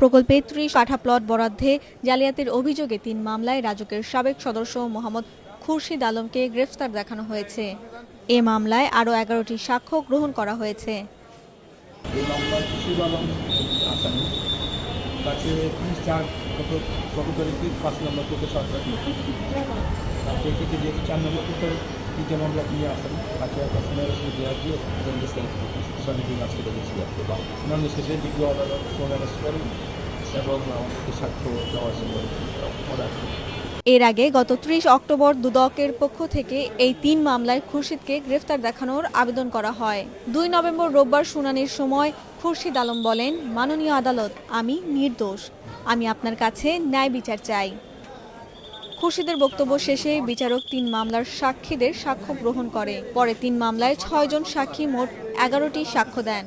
প্রকল্পে ত্রিশ কাঠা প্লট বরাদ্দে জালিয়াতির অভিযোগে তিন মামলায় রাজুকের সাবেক সদস্য মোহাম্মদ খুরশিদ আলমকে গ্রেফতার দেখানো হয়েছে। এ মামলায় আরও এগারোটি সাক্ষ্য গ্রহণ করা হয়েছে। তাকে পাঁচ নম্বর কোর্টে সরকার যে চার নম্বর কোর্টের আসেন দেওয়া দিয়ে আজকে শুনানি শেষে করেন এবং আমাদেরকে সাক্ষ্য দেওয়ার জন্য এর আগে গত ত্রিশ অক্টোবর দুদকের পক্ষ থেকে এই তিন মামলায় খুরশিদকে গ্রেফতার দেখানোর আবেদন করা হয়। দুই নভেম্বর রোববার শুনানির সময় খুরশিদ আলম বলেন, মাননীয় আদালত, আমি নির্দোষ। আমি আপনার কাছে ন্যায় বিচার চাই। খুরশিদের বক্তব্য শেষে বিচারক তিন মামলার সাক্ষীদের সাক্ষ্য গ্রহণ করে। পরে তিন মামলায় ছয়জন সাক্ষী মোট এগারোটি সাক্ষ্য দেন।